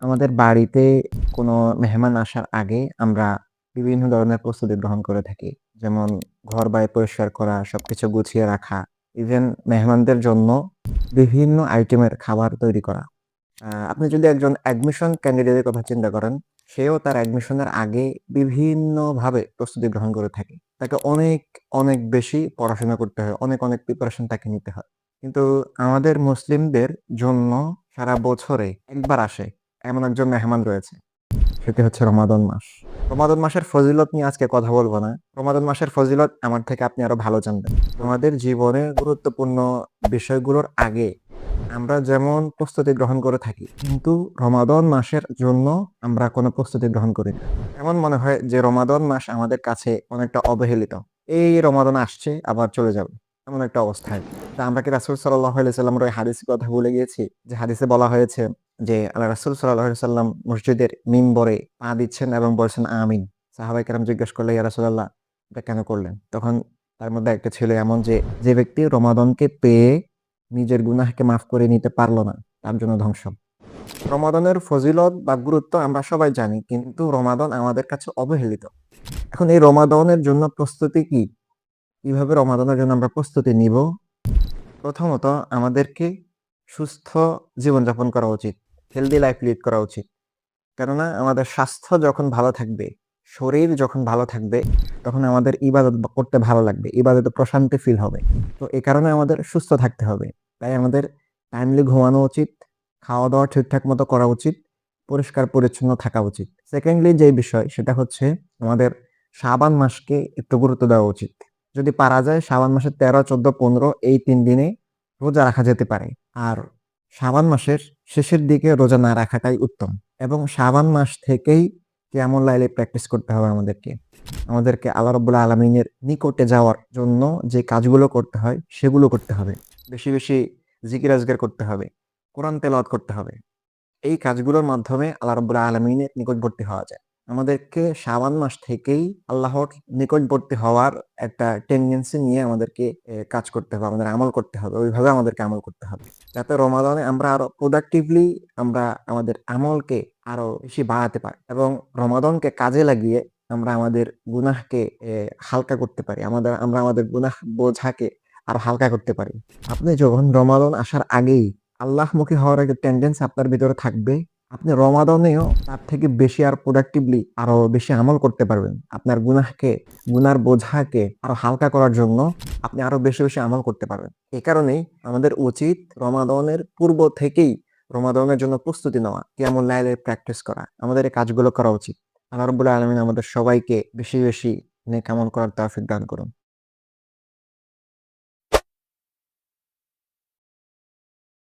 আমাদের বাড়িতে কোনো মেহমান আসার আগে আমরা বিভিন্ন ধরনের প্রস্তুতি গ্রহণ করে থাকি। যেমন ঘর-বাড়ি পরিষ্কার করা, সবকিছু গুছিয়ে রাখা। ইভেন মেহমানদের জন্য বিভিন্ন আইটেমের খাবার তৈরি করা। আপনি যদি একজন অ্যাডমিশন ক্যান্ডিডেটের কথা চিন্তা করেন, সেও তার অ্যাডমিশনের আগে বিভিন্নভাবে প্রস্তুতি গ্রহণ করে থাকে। তাকে অনেক, অনেক বেশি পড়াশোনা করতে হয়। অনেক, অনেক প্রিপারেশন তাকে নিতে হয়। কিন্তু আমাদের মুসলিমদের জন্য সারা বছরে একবার আসে এমন একজন মেহমান রয়েছে। সেটি হচ্ছে রমাদান মাস। রমাদান মাসের ফজিলত নিয়ে আজকে কথা বলব না। রমাদান মাসের ফজিলত আমার থেকে আপনি আরও ভালো জানবেন। আমাদের জীবনের গুরুত্বপূর্ণ বিষয়গুলোর আগে আমরা যেমন প্রস্তুতি গ্রহণ করে থাকি, কিন্তু রমাদান মাসের জন্য আমরা কোনো প্রস্তুতি গ্রহণ করি না। এমন মনে হয় যে রমাদন মাস আমাদের কাছে অনেকটা অবহেলিত। এই রমাদন আসছে আবার চলে যাবে। এমন একটা অবস্থায়। তা আমরা কি রাসূল আলাইহি সাল্লামের ওই হাদিসের কথা ভুলে গিয়েছি? যে হাদিসে বলা হয়েছে যে আল্লাহ রাসূল সাল্লাল্লাহু সাল্লাম মসজিদের মিম্বরে পা দিচ্ছেন এবং বলছেন আমিন। সাহাবায়ে কেরাম জিজ্ঞেস করলে, ইয়া রাসূলাল্লাহ এটা কেন করলেন? তখন তার মধ্যে একটা ছিল এমন যে, যে ব্যক্তি রমাদনকে পেয়ে নিজের গুনাহকে মাফ করে নিতে পারল না, তার জন্য ধ্বংস। রমাদনের ফজিলত বা গুরুত্ব আমরা সবাই জানি, কিন্তু রমাদন আমাদের কাছে অবহেলিত। এখন এই রমাদনের জন্য প্রস্তুতি কি? কীভাবে রমাদনের জন্য আমরা প্রস্তুতি নিব? প্রথমত আমাদেরকে সুস্থ জীবনযাপন করা উচিত। হেলথি লাইফ লিড করা উচিত। কেননা আমাদের স্বাস্থ্য যখন ভালো থাকবে, শরীর যখন ভালো থাকবে, তখন আমাদের ইবাদত করতে ভালো লাগবে। ইবাদতে প্রশান্তি ফিল হবে। তো এ কারণে আমাদের সুস্থ থাকতে হবে। তাই আমাদের টাইমলি ঘুমানো উচিত, খাওয়া-দাওয়া ঠিকঠাক মতো করা উচিত, পরিষ্কার-পরিচ্ছন্ন থাকা উচিত। সেকেন্ডলি যে বিষয় সেটা হচ্ছে আমাদের শাবান মাসকে একটু গুরুত্ব দেওয়া উচিত। যদি পারা যায় শাবান মাসের ১৩, ১৪, ১৫ এই তিন দিনে রোজা রাখা যেতে পারে। আর শাবান মাসের শেষের দিকে রোজা না রাখাটাই উত্তম। এবং শাবান মাস থেকেই কিয়ামুল লাইলে প্র্যাকটিস করতে হবে আমাদেরকে। আমাদেরকে আল্লাহ রাব্বুল আলামিনের নিকটে যাওয়ার জন্য যে কাজগুলো করতে হয়, সেগুলো করতে হবে। বেশি, বেশি জিকির আজকার করতে হবে। কোরআন তেলাওয়াত করতে হবে। এই কাজগুলোর মাধ্যমে আল্লাহ রাব্বুল আলামিনের নিকটবর্তী হওয়া যায়। আমাদেরকে শাবান মাস থেকেই আল্লাহর নিকটবর্তী হওয়ার একটা টেন্ডেন্সি নিয়ে আমাদেরকে কাজ করতে হবে, আমাদের আমল করতে হবে। ওইভাবে আমাদেরকে আমল করতে হবে। যাতে রমাদানে আমরা আরও প্রোডাক্টিভলি আমরা আমাদের আমলকে আরও বেশি বাড়াতে পারি এবং রমাদানকে কাজে লাগিয়ে আমরা আমাদের গুনাহকে হালকা করতে পারি। আমাদের আমরা আমাদের গুনাহ বোঝাকে আর হালকা করতে পারি। আপনি যখন রমাদান আসার আগেই আল্লাহমুখী হওয়ার একটা টেনডেন্সি আপনার ভিতরে থাকবে, আপনি রমাদনেও তার থেকে বেশি আর প্রোডাক্টিভলি আরও বেশি আমল করতে পারবেন। আপনার গুনাহকে, গুনার বোঝাকে আরও হালকা করার জন্য আপনি আরও বেশি, বেশি আমল করতে পারবেন। এ কারণেই আমাদের উচিত রমাদনের পূর্ব থেকেই রমাদনের জন্য প্রস্তুতি নেওয়া, কেমন লাইলের প্র্যাকটিস করা। আমাদের এই কাজগুলো করা উচিত। আল্লাহ রাব্বুল আলামিন আমাদের সবাইকে বেশি, বেশি নেক আমল করার তৌফিক দান করুন।